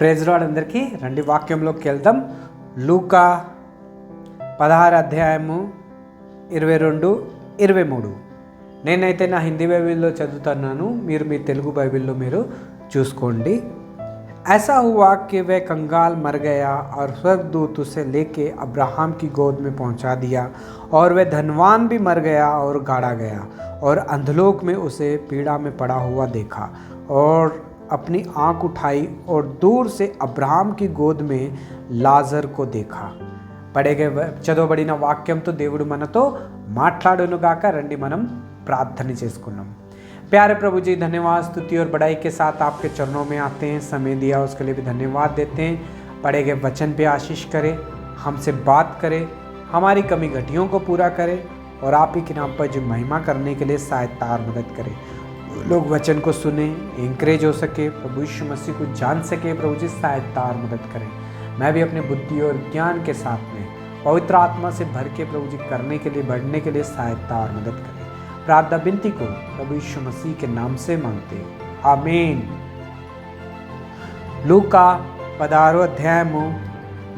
Praise rod అందరికీ రండి వాక్యంలోకి వెళ్దాం లూకా పదహారు అధ్యాయము ఇరవై రెండు ఇరవై మూడు నేనైతే నా హిందీ బైబిల్లో చదువుతున్నాను మీరు మీ తెలుగు బైబిల్లో మీరు చూసుకోండి ऐसा हुआ कि वह कंगाल मर गया और स्वर्गदूत उसे लेके अब्राहम की गोद में पहुंचा दिया और वह धनवान भी मर गया और गाड़ा गया और अंधलोक में उसे पीड़ा में पड़ा हुआ देखा और अपनी आंख उठाई और दूर से अब्राहम की गोद में లాజర్ को देखा పడేగే చదవబడిన వాక్యంతో దేవుడు మనతో మాట్లాడునుగాక రండి మనం ప్రార్థన చేసుకున్నాం प्यारे प्रभु जी धन्यवाद स्तुति और बड़ाई के साथ आपके चरणों में आते हैं समय दिया उसके लिए भी धन्यवाद देते हैं पढ़े गए वचन पे आशीष करें हमसे बात करें हमारी कमी घटियों को पूरा करें और आप ही के नाम पर जो महिमा करने के लिए सहायता और मदद करें लोग वचन को सुने इंकरेज हो सके प्रभु यीशु मसीह को जान सके प्रभु जी सहायता और मदद करें मैं भी अपनी बुद्धि और ज्ञान के साथ में पवित्र आत्मा से भर के प्रभु जी करने के लिए बढ़ने के लिए सहायता और मदद करें प्रार्थना विनती को प्रभु यीशु मसीह के नाम से मांगते हैं आमीन లూకా పదహారో అధ్యాయము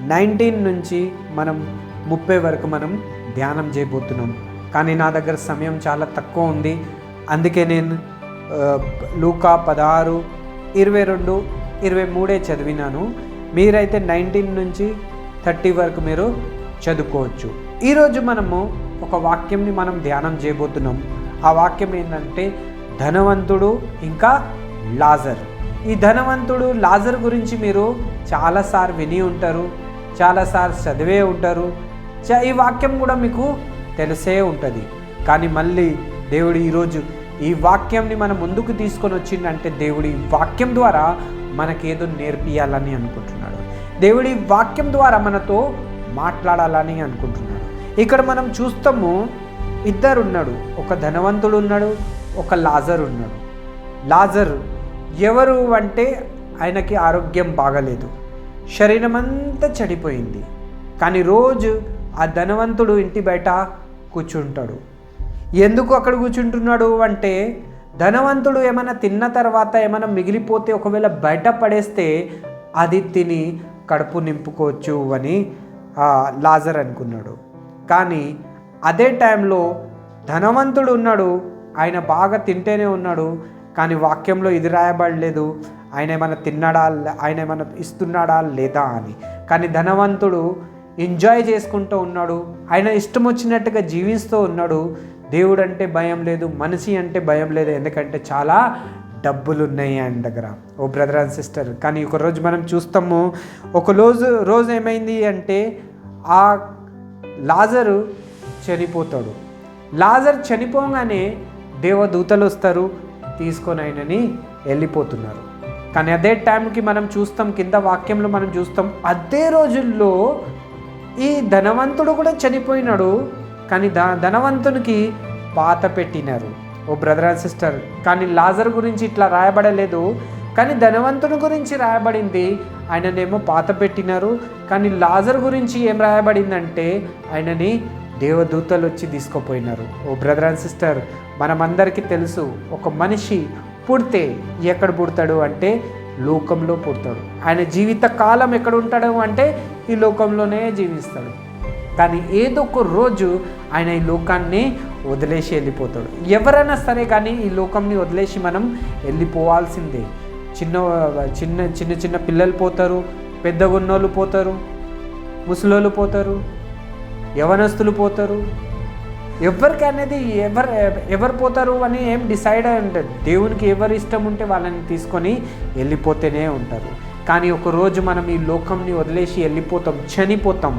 నైన్టీన్ నుంచి మనం ముప్పై వరకు మనం ధ్యానం చేయబోతున్నాం కానీ నా దగ్గర సమయం చాలా తక్కువ ఉంది అందుకే నేను ఆ, లూకా పదహారు ఇరవై రెండు ఇరవై మూడే చదివినాను. మీరైతే నైన్టీన్ నుంచి థర్టీ వరకు మీరు చదువుకోవచ్చు. ఈరోజు మనము ఒక వాక్యంని మనం ధ్యానం చేయబోతున్నాం. ఆ వాక్యం ఏంటంటే ధనవంతుడు ఇంకా లాజర్. ఈ ధనవంతుడు లాజర్ గురించి మీరు చాలాసార్లు విని ఉంటారు చాలాసార్లు చదివే ఉంటారు. చ- ఈ వాక్యం కూడా మీకు తెలిసే ఉంటుంది. కానీ మళ్ళీ దేవుడు ఈరోజు ఈ వాక్యంని మనం ముందుకు తీసుకొని వచ్చిందంటే దేవుడు ఈ వాక్యం ద్వారా మనకేదో నేర్పియాలని అనుకుంటున్నాడు. దేవుడి వాక్యం ద్వారా మనతో మాట్లాడాలని అనుకుంటున్నాడు. ఇక్కడ మనం చూస్తాము ఇద్దరు ఉన్నాడు ఒక ధనవంతుడు ఉన్నాడు ఒక లాజర్ ఉన్నాడు లాజర్ ఎవరు అంటే ఆయనకి ఆరోగ్యం బాగలేదు. శరీరం అంతా చెడిపోయింది. కానీ రోజు ఆ ధనవంతుడు ఇంటి బయట కూర్చుంటాడు. ఎందుకు అక్కడ కూర్చుంటున్నాడు అంటే ధనవంతుడు ఏమైనా తిన్న తర్వాత ఏమైనా మిగిలిపోతే ఒకవేళ బయట పడేస్తే అది తిని కడుపు నింపుకోవచ్చు అని లాజర్ అనుకున్నాడు. కానీ అదే టైంలో ధనవంతుడు ఉన్నాడు. ఆయన బాగా తింటేనే ఉన్నాడు. కానీ వాక్యంలో ఇది రాయబడలేదు. ఆయన ఏమైనా తిన్నాడా ఆయన ఏమైనా ఇస్తున్నాడా లేదా అని. కానీ ధనవంతుడు ఎంజాయ్ చేసుకుంటూ ఉన్నాడు. ఆయన ఇష్టం వచ్చినట్టుగా జీవిస్తూ ఉన్నాడు. దేవుడు అంటే భయం లేదు మనిషి అంటే భయం లేదు ఎందుకంటే చాలా డబ్బులు ఉన్నాయి ఆయన దగ్గర. ఓ బ్రదర్ అండ్ సిస్టర్ కానీ ఒక రోజు మనం చూస్తాము ఒక రోజు రోజు ఏమైంది అంటే ఆ లాజరు చనిపోతాడు. లాజర్ చనిపోగానే దేవదూతలు వస్తారు తీసుకొని ఆయనని వెళ్ళిపోతున్నారు. కానీ అదే టైంకి మనం చూస్తాం కింద వాక్యంలో మనం చూస్తాం అదే రోజుల్లో ఈ ధనవంతుడు కూడా చనిపోయినాడు. కానీ ద ధనవంతునికి పాత పెట్టినారు. ఓ బ్రదర్ అండ్ సిస్టర్ కానీ లాజర్ గురించి ఇట్లా రాయబడలేదు. కానీ ధనవంతుని గురించి రాయబడింది ఆయననేమో పాత పెట్టినారు. కానీ లాజర్ గురించి ఏం రాయబడిందంటే ఆయనని దేవదూతలు వచ్చి తీసుకుపోయినారు. ఓ బ్రదర్ అండ్ సిస్టర్ మనమందరికీ తెలుసు ఒక మనిషి పుడితే ఎక్కడ పుడతాడు అంటే లోకంలో పుడతాడు. ఆయన జీవిత కాలం ఎక్కడ ఉంటాడు అంటే ఈ లోకంలోనే జీవిస్తాడు. కానీ ఏదో ఒక రోజు ఆయన ఈ లోకాన్ని వదిలేసి వెళ్ళిపోతాడు. ఎవరైనా సరే కానీ ఈ లోకంని వదిలేసి మనం వెళ్ళిపోవాల్సిందే. చిన్న చిన్న చిన్న చిన్న పిల్లలు పోతారు పెద్ద ఉన్నోళ్ళు పోతారు ముసలోళ్ళు పోతారు యవనస్తులు పోతారు. ఎవరికి అనేది ఎవరు ఎవరు పోతారు అని ఏం డిసైడ్ అయి ఉంటుంది దేవునికి ఎవరు ఇష్టం ఉంటే వాళ్ళని తీసుకొని వెళ్ళిపోతేనే ఉంటారు. కానీ ఒకరోజు మనం ఈ లోకంని వదిలేసి వెళ్ళిపోతాం చనిపోతాం.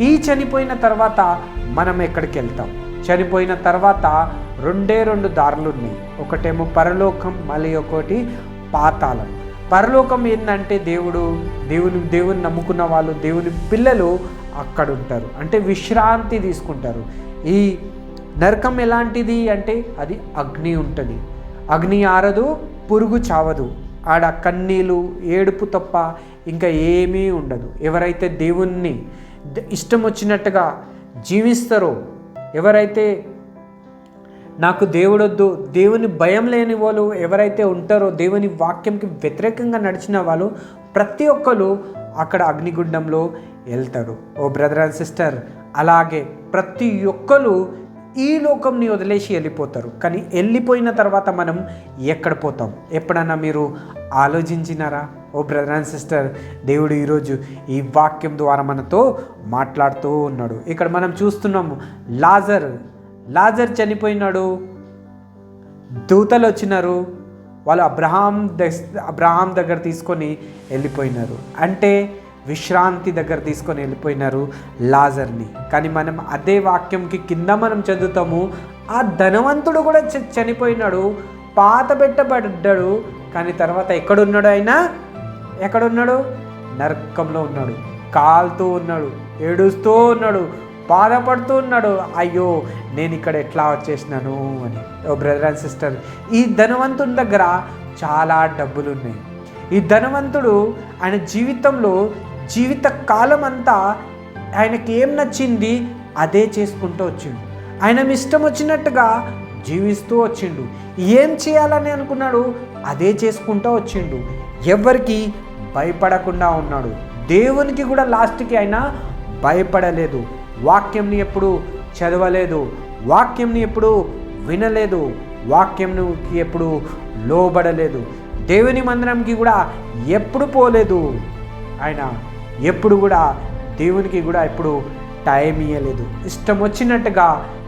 ఈ చనిపోయిన తర్వాత మనం ఎక్కడికి వెళ్తాం? చనిపోయిన తర్వాత రెండే రెండు దారులు ఉన్నాయి. ఒకటేమో పరలోకం మళ్ళీ ఒకటి పాతాళం. పరలోకం ఏంటంటే దేవుడు దేవుని దేవుని నమ్ముకున్న వాళ్ళు దేవుని పిల్లలు అక్కడ ఉంటారు అంటే విశ్రాంతి తీసుకుంటారు. ఈ నరకం ఎలాంటిది అంటే అది అగ్ని ఉంటుంది. అగ్ని ఆరదు పురుగు చావదు. ఆడ కన్నీళ్ళు ఏడుపు తప్ప ఇంకా ఏమీ ఉండదు. ఎవరైతే దేవుణ్ణి ఇష్టం వచ్చినట్టుగా జీవిస్తారో. ఎవరైతే నాకు దేవుడొద్దు దేవుని భయం లేని వాళ్ళు ఎవరైతే ఉంటారో దేవుని వాక్యంకి వ్యతిరేకంగా నడిచిన వాళ్ళు ప్రతి ఒక్కరు అక్కడ అగ్నిగుండంలో వెళ్తారు. ఓ బ్రదర్ అండ్ సిస్టర్ అలాగే ప్రతి ఒక్కరు ఈ లోకంని వదిలేసి వెళ్ళిపోతారు. కానీ వెళ్ళిపోయిన తర్వాత మనం ఎక్కడ పోతాం? ఎప్పుడన్నా మీరు ఆలోచించినారా? ఓ బ్రదర్ అండ్ సిస్టర్ దేవుడు ఈరోజు ఈ వాక్యం ద్వారా మనతో మాట్లాడుతూ ఉన్నాడు. ఇక్కడ మనం చూస్తున్నాము లాజర్ లాజర్ చనిపోయినాడు. దూతలు వచ్చినారు. వాళ్ళు అబ్రహాం అబ్రహాం దగ్గర తీసుకొని వెళ్ళిపోయినారు. అంటే విశ్రాంతి దగ్గర తీసుకొని వెళ్ళిపోయినారు లాజర్ని. కానీ మనం అదే వాక్యంకి కింద మనం చదువుతాము ఆ ధనవంతుడు కూడా చనిపోయినాడు పాత పెట్టబడ్డాడు. కానీ తర్వాత ఎక్కడున్నాడు ఆయన? ఎక్కడున్నాడు? నరకంలో ఉన్నాడు. కాలుతూ ఉన్నాడు. ఏడుస్తూ ఉన్నాడు. బాధపడుతూ ఉన్నాడు. అయ్యో నేను ఇక్కడ ఎట్లా వచ్చేసినాను అని. ఓ బ్రదర్ అండ్ సిస్టర్ ఈ ధనవంతుని దగ్గర చాలా డబ్బులు ఉన్నాయి ఈ ధనవంతుడు ఆయన జీవితంలో జీవిత కాలం అంతా ఆయనకి ఏం నచ్చింది? అదే చేసుకుంటూ వచ్చిండు. ఆయన ఇష్టం వచ్చినట్టుగా జీవిస్తూ వచ్చిండు. ఏం చేయాలని అనుకున్నాడు? అదే చేసుకుంటూ వచ్చిండు. ఎవరికి? భయపడకుండా ఉన్నాడు. దేవునికి కూడా లాస్ట్కి ఆయన భయపడలేదు. వాక్యంని ఎప్పుడు చదవలేదు. వాక్యంని ఎప్పుడు వినలేదు. వాక్యంకి ఎప్పుడు లోబడలేదు. దేవుని మందిరంకి కూడా ఎప్పుడు పోలేదు. ఆయన ఎప్పుడు కూడా దేవునికి కూడా ఎప్పుడు టైం ఇవ్వలేదు ఇష్టం వచ్చినట్టుగా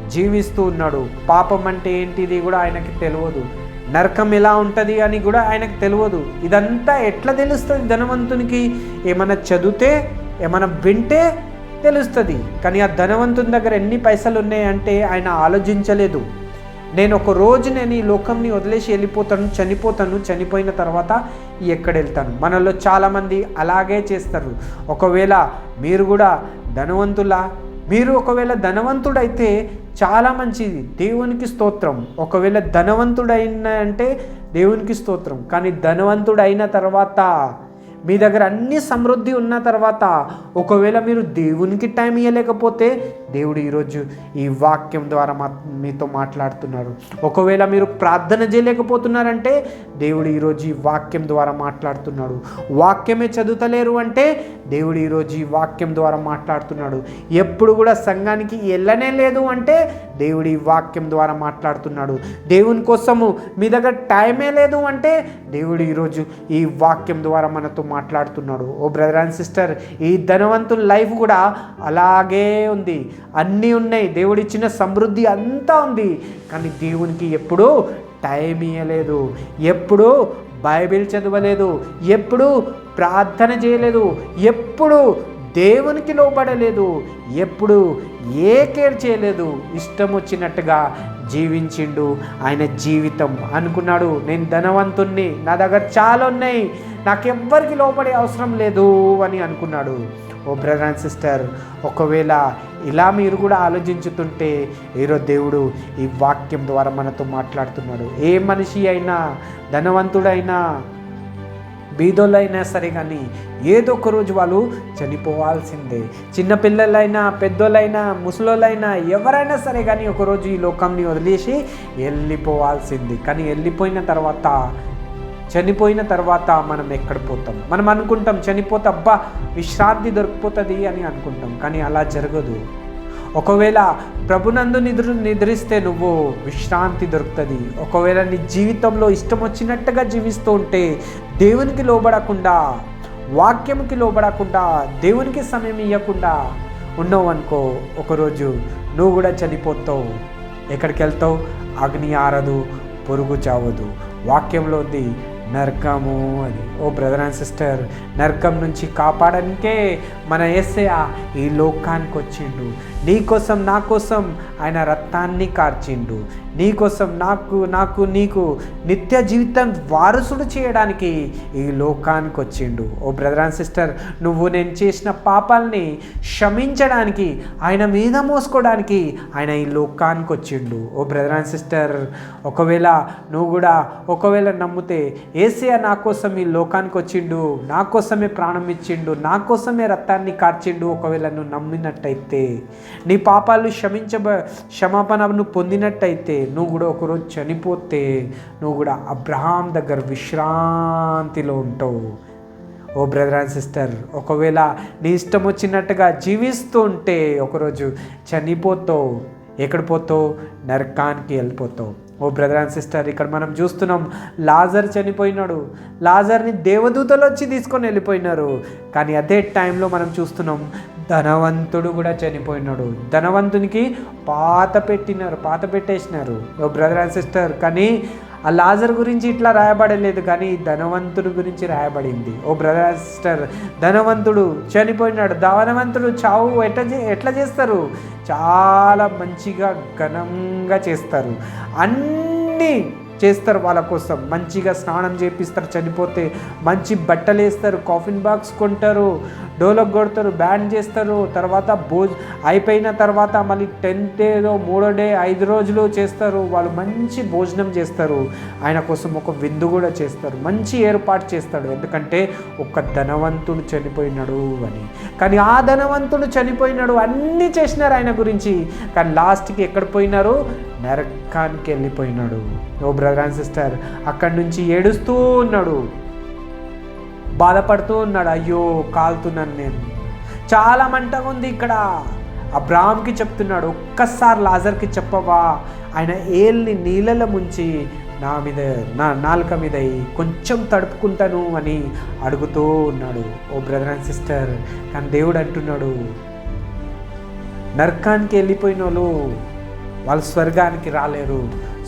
జీవిస్తూ ఉన్నాడు. పాపం అంటే ఏంటిది కూడా ఆయనకి తెలియదు. నరకం ఎలా ఉంటుంది అని కూడా ఆయనకు తెలియదు. ఇదంతా ఎట్లా తెలుస్తుంది ధనవంతునికి? ఏమైనా చదివితే ఏమైనా వింటే తెలుస్తుంది. కానీ ఆ ధనవంతుని దగ్గర ఎన్ని పైసలు ఉన్నాయంటే ఆయన ఆలోచించలేదు. నేను ఒక రోజు నేను ఈ లోకంని వదిలేసి వెళ్ళిపోతాను చనిపోతాను. చనిపోయిన తర్వాత ఎక్కడ వెళ్తాను? మనలో చాలామంది అలాగే చేస్తారు. ఒకవేళ మీరు కూడా ధనవంతులా? మీరు ఒకవేళ ధనవంతుడైతే చాలా మంచిది. దేవునికి స్తోత్రం. ఒకవేళ ధనవంతుడైన అంటే దేవునికి స్తోత్రం. కానీ ధనవంతుడైన తర్వాత మీ దగ్గర అన్ని సమృద్ధి ఉన్న తర్వాత ఒకవేళ మీరు దేవునికి టైం ఇవ్వలేకపోతే దేవుడు ఈరోజు ఈ వాక్యం ద్వారా మా మీతో మాట్లాడుతున్నారు. ఒకవేళ మీరు ప్రార్థన చేయలేకపోతున్నారంటే దేవుడు ఈరోజు ఈ వాక్యం ద్వారా మాట్లాడుతున్నాడు. వాక్యమే చదువుతలేరు అంటే దేవుడు ఈరోజు ఈ వాక్యం ద్వారా మాట్లాడుతున్నాడు. ఎప్పుడు కూడా సంఘానికి వెళ్ళనే లేదు అంటే దేవుడు ఈ వాక్యం ద్వారా మాట్లాడుతున్నాడు. దేవుని కోసము మీ దగ్గర టైమే లేదు అంటే దేవుడు ఈరోజు ఈ వాక్యం ద్వారా మనతో మాట్లాడుతున్నాడు. ఓ బ్రదర్ అండ్ సిస్టర్ ఈ ధనవంతుల లైఫ్ కూడా అలాగే ఉంది. అన్నీ ఉన్నాయి. దేవుడు ఇచ్చిన సమృద్ధి అంతా ఉంది. కానీ దేవునికి ఎప్పుడూ టైం ఇవ్వలేదు ఎప్పుడు బైబిల్ చదవలేదు. ఎప్పుడు ప్రార్థన చేయలేదు. ఎప్పుడు దేవునికి లోబడలేదు. ఎప్పుడు ఏ కేర్ చేయలేదు. ఇష్టం వచ్చినట్టుగా జీవించిండు. ఆయన జీవితం అనుకున్నాడు. నేను ధనవంతుణ్ణి. నా దగ్గర చాలా ఉన్నాయి. నాకెవ్వరికి లోపడే అవసరం లేదు అని అనుకున్నాడు. ఓ బ్రదర్ అండ్ సిస్టర్ ఒకవేళ ఇలా మీరు కూడా ఆలోచించుతుంటే ఈరోజు దేవుడు ఈ వాక్యం ద్వారా మనతో మాట్లాడుతున్నాడు. ఏ మనిషి అయినా ధనవంతుడైనా బీదోళ్ళైనా సరే కానీ ఏదో ఒక రోజు వాళ్ళు చనిపోవాల్సిందే. చిన్నపిల్లలైనా పెద్దోళ్ళైనా ముసలోళ్ళైనా ఎవరైనా సరే కానీ ఒకరోజు ఈ లోకంని వదిలేసి వెళ్ళిపోవాల్సింది. కానీ వెళ్ళిపోయిన తర్వాత చనిపోయిన తర్వాత మనం ఎక్కడ పోతాం? మనం అనుకుంటాం చనిపోతే అబ్బా విశ్రాంతి దొరికిపోతుంది అని అనుకుంటాం. కానీ అలా జరగదు. ఒకవేళ ప్రభునందు నిద్ర నిద్రిస్తే నువ్వు విశ్రాంతి దొరుకుతుంది. ఒకవేళ నీ జీవితంలో ఇష్టం వచ్చినట్టుగా జీవిస్తూ ఉంటే దేవునికి లోబడకుండా వాక్యంకి లోబడకుండా దేవునికి సమయం ఇవ్వకుండా ఉన్నావు అనుకో ఒకరోజు నువ్వు కూడా చనిపోతావు. ఎక్కడికి వెళ్తావు? అగ్ని ఆరదు పొరుగు చావదు. వాక్యంలో ఉంది నరకము అని. ఓ బ్రదర్ అండ్ సిస్టర్ నరకం నుంచి కాపాడనికే మన ఏసయ ఈ లోకానికి వచ్చిండు. నీ కోసం నా కోసం ఆయన రక్తాన్ని కార్చిండు. నీ కోసం నాకు నాకు నీకు నిత్య జీవితం వారసుడు చేయడానికి ఈ లోకానికి వచ్చిండు. ఓ బ్రదర్ అండ్ సిస్టర్ నువ్వు నేను చేసిన పాపాలని క్షమించడానికి ఆయన మీద మోసుకోవడానికి ఆయన ఈ లోకానికి వచ్చిండు. ఓ బ్రదర్ అండ్ సిస్టర్ ఒకవేళ నువ్వు కూడా ఒకవేళ నమ్మితే ఏసయ నా కోసం ఈ లోకానికి వచ్చిండు నా కోసమే ప్రాణం ఇచ్చిండు నా కోసమే రక్తాన్ని కార్చిండు ఒకవేళ నువ్వు నమ్మినట్టయితే నీ పాపాలు క్షమించబ క్షమాపణను పొందినట్టయితే నువ్వు కూడా ఒకరోజు చనిపోతే నువ్వు కూడా అబ్రహాం దగ్గర విశ్రాంతిలో ఉంటావు. ఓ బ్రదర్ అండ్ సిస్టర్ ఒకవేళ నీ ఇష్టం వచ్చినట్టుగా జీవిస్తూ ఉంటే ఒకరోజు చనిపోతావు. ఎక్కడ పోతావు? నరకానికి వెళ్ళిపోతావు. ఓ బ్రదర్ అండ్ సిస్టర్ ఇక్కడ మనం చూస్తున్నాం లాజర్ చనిపోయినాడు. లాజర్ని దేవదూతలు వచ్చి తీసుకొని వెళ్ళిపోయినారు. కానీ అదే టైంలో మనం చూస్తున్నాం ధనవంతుడు కూడా చనిపోయినాడు. ధనవంతునికి పాత పెట్టినారు పాత పెట్టేసినారు. ఓ బ్రదర్ అండ్ సిస్టర్ కానీ ఆ లాజర్ గురించి ఇట్లా రాయబడలేదు కానీ ధనవంతుడు గురించి రాయబడింది. ఓ బ్రదర్ సిస్టర్ ధనవంతుడు చనిపోయినాడు. ధనవంతుడు చావు ఎట్లా చే- ఎట్లా చేస్తారు? చాలా మంచిగా ఘనంగా చేస్తారు. అన్నీ చేస్తారు వాళ్ళ కోసం. మంచిగా స్నానం చేపిస్తారు చనిపోతే మంచి బట్టలు వేస్తారు కాఫిన్ బాక్స్ కొంటారు డోలకు కొడతారు బ్యాండ్ చేస్తారు. తర్వాత భోజ్ అయిపోయిన తర్వాత మళ్ళీ టెన్త్ డేలో మూడో డే ఐదు రోజులు చేస్తారు. వాళ్ళు మంచి భోజనం చేస్తారు. ఆయన కోసం ఒక విందు కూడా చేస్తారు. మంచి ఏర్పాటు చేస్తాడు. ఎందుకంటే ఒక ధనవంతుడు చనిపోయినాడు అని. కానీ ఆ ధనవంతుడు చనిపోయినాడు. అన్నీ చేసినారు ఆయన గురించి. కానీ లాస్ట్కి ఎక్కడ పోయినారు? నరకానికి వెళ్ళిపోయినాడు. ఓ బ్రదర్ అండ్ సిస్టర్ అక్కడి నుంచి ఏడుస్తూ ఉన్నాడు. బాధపడుతూ ఉన్నాడు. అయ్యో కాలుతున్నాను నేను. చాలా మంటగా ఉంది ఇక్కడ. అబ్రామ్కి చెప్తున్నాడు ఒక్కసారి లాజర్కి చెప్పవా? ఆయన ఏల్ని నీళ్ళలో ముంచి నా మీద నా నాలుక మీద కొంచెం తడుపుకుంటాను అని అడుగుతూ ఉన్నాడు. ఓ బ్రదర్ అండ్ సిస్టర్ కానీ దేవుడు అంటున్నాడు నరకానికి వెళ్ళిపోయిన వాళ్ళు వాళ్ళు స్వర్గానికి రాలేరు.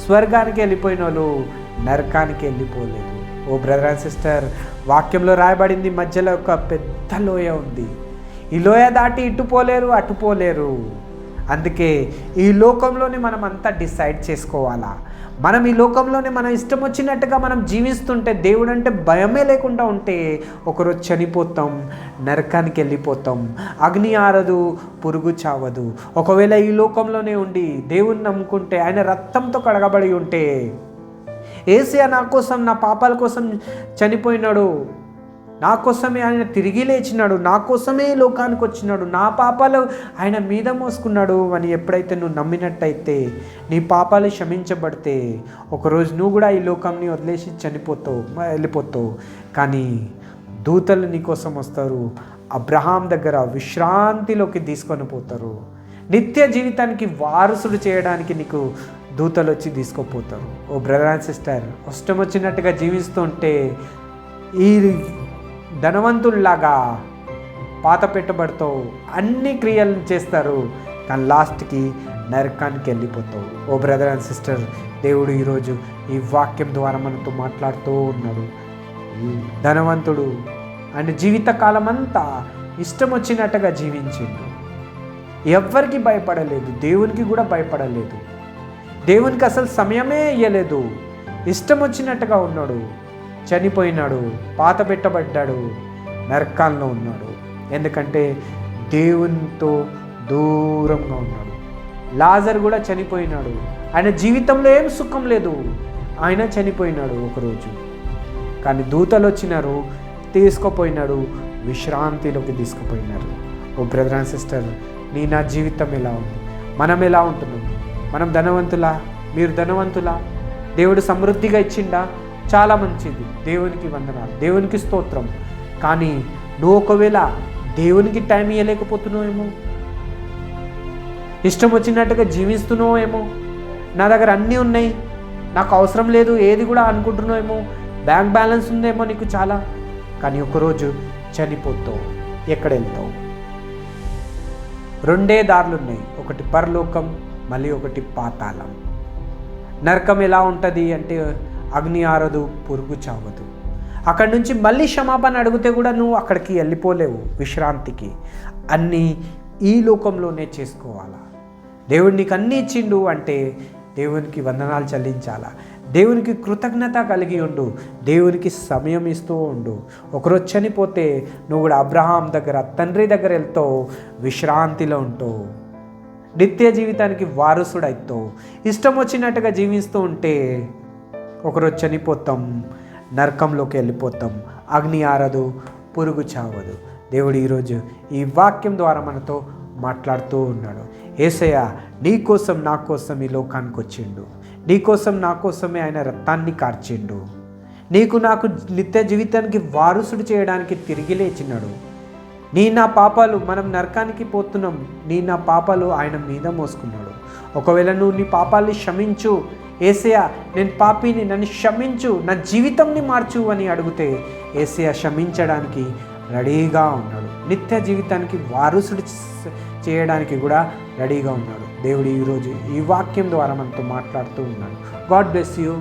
స్వర్గానికి వెళ్ళిపోయిన వాళ్ళు నరకానికి వెళ్ళిపోలేదు. ఓ బ్రదర్ అండ్ సిస్టర్ వాక్యంలో రాయబడింది మధ్యలో ఒక పెద్ద లోయ ఉంది. ఈ లోయ దాటి ఇటు పోలేరు అటు పోలేరు. అందుకే ఈ లోకంలోనే మనం అంతా డిసైడ్ చేసుకోవాలా. మనం ఈ లోకంలోనే మనం ఇష్టం వచ్చినట్టుగా మనం జీవిస్తుంటే దేవుడు అంటే భయమే లేకుండా ఉంటే ఒకరోజు చనిపోతాం నరకానికి వెళ్ళిపోతాం అగ్ని ఆరదు పురుగు చావదు. ఒకవేళ ఈ లోకంలోనే ఉండి దేవుణ్ణి నమ్ముకుంటే ఆయన రక్తంతో కడగబడి ఉంటే ఏసియా నా కోసం నా పాపాల కోసం చనిపోయినాడు. నా కోసమే ఆయన తిరిగి లేచినాడు నా కోసమే లోకానికి వచ్చినాడు నా పాపాలు ఆయన మీద మోసుకున్నాడు అని ఎప్పుడైతే నువ్వు నమ్మినట్టయితే నీ పాపాలు క్షమించబడితే ఒకరోజు నువ్వు కూడా ఈ లోకంని వదిలేసి చనిపోతావు మ- వెళ్ళిపోతావు. కానీ దూతలు నీ కోసం వస్తారు అబ్రహాం దగ్గర విశ్రాంతిలోకి తీసుకొని పోతారు. నిత్య జీవితానికి వారసుడు చేయడానికి నీకు దూతలు వచ్చి తీసుకుపోతారు. ఓ బ్రదర్ అండ్ సిస్టర్ కష్టం వచ్చినట్టుగా జీవిస్తుంటే ఈ ధనవంతుల్లాగా పాత పెట్టుబడితో అన్ని క్రియలను చేస్తారు. కానీ లాస్ట్కి నరకానికి వెళ్ళిపోతావు. ఓ బ్రదర్ అండ్ సిస్టర్ దేవుడు ఈరోజు ఈ వాక్యం ద్వారా మనతో మాట్లాడుతూ ఉన్నాడు. ధనవంతుడు ఆయన జీవితకాలం అంతా ఇష్టం వచ్చినట్టుగా జీవించిండు. ఎవ్వరికి భయపడలేదు. దేవునికి కూడా భయపడలేదు. దేవునికి అసలు సమయమే ఇయ్యలేదు. ఇష్టం వచ్చినట్టుగా ఉన్నాడు. చనిపోయినాడు పాత పెట్టబడ్డాడు నరకాల్లో ఉన్నాడు. ఎందుకంటే దేవునితో దూరంగా ఉన్నాడు. లాజర్ కూడా చనిపోయినాడు. ఆయన జీవితంలో ఏం సుఖం లేదు. ఆయన చనిపోయినాడు ఒకరోజు. కానీ దూతలు వచ్చినారు తీసుకుపోయినాడు విశ్రాంతిలోకి తీసుకుపోయినారు. ఓ బ్రదర్ అండ్ సిస్టర్ నీ నా జీవితం ఎలా ఉంది? మనం ఎలా ఉంటున్నాం? మనం ధనవంతులా? మీరు ధనవంతులా? దేవుడు సమృద్ధిగా ఇచ్చిండా? చాలా మంచిది. దేవునికి వందనాలు. దేవునికి స్తోత్రం. కానీ నువ్వు ఒకవేళ దేవునికి టైం ఇవ్వలేకపోతున్నావేమో ఇష్టం వచ్చినట్టుగా జీవిస్తున్నావు ఏమో నా దగ్గర అన్నీ ఉన్నాయి. నాకు అవసరం లేదు. ఏది కూడా అనుకుంటున్నావేమో? బ్యాంక్ బ్యాలెన్స్ ఉందేమో నీకు చాలా? కానీ ఒకరోజు చనిపోతావు. ఎక్కడ వెళ్తావు రెండే దారులు ఉన్నాయి. ఒకటి పరలోకం మళ్ళీ ఒకటి పాతాళం. నరకం ఎలా ఉంటుంది అంటే అగ్ని ఆరదు పురుగు చావదు. అక్కడి నుంచి మళ్ళీ క్షమాపణ అడిగితే కూడా నువ్వు అక్కడికి వెళ్ళిపోలేవు విశ్రాంతికి. అన్నీ ఈ లోకంలోనే చేసుకోవాలా? దేవుడు నీకు అన్నీ ఇచ్చిండు అంటే దేవునికి వందనాలు చెల్లించాలా? దేవునికి కృతజ్ఞత కలిగి ఉండు. దేవునికి సమయం ఇస్తూ ఉండు. ఒకరోజు చనిపోతే నువ్వు కూడా అబ్రహాం దగ్గర తండ్రి దగ్గర వెళ్తావు విశ్రాంతిలో ఉంటావు. నిత్య జీవితానికి వారసుడైతావు. ఇష్టం వచ్చినట్టుగా జీవిస్తూ ఉంటే ఒకరోజు చనిపోతాం నరకంలోకి వెళ్ళిపోతాం. అగ్ని ఆరదు పురుగు చావదు. దేవుడు ఈరోజు ఈ వాక్యం ద్వారా మనతో మాట్లాడుతూ ఉన్నాడు. ఏసయ్య నీ కోసం నా కోసం ఈ లోకానికి వచ్చిండు. నీకోసం నా కోసమే ఆయన రక్తాన్ని కార్చిండు. నీకు నాకు నిత్య జీవితానికి వారసుడు చేయడానికి తిరిగి లేచినాడు. నీ నా పాపాలు మనం నరకానికి పోతున్నాం. నీ నా పాపాలు ఆయన మీద మోసుకున్నాడు. ఒకవేళ నువ్వు నీ పాపాలని క్షమించు ఏసయా నేను పాపిని నన్ను క్షమించు నా జీవితంని మార్చు అని అడిగితే ఏసయా క్షమించడానికి రెడీగా ఉన్నాడు. నిత్య జీవితానికి వారసుడు చేయడానికి కూడా రెడీగా ఉన్నాడు. దేవుడు ఈరోజు ఈ వాక్యం ద్వారా మనతో మాట్లాడుతూ ఉన్నాడు. God bless you.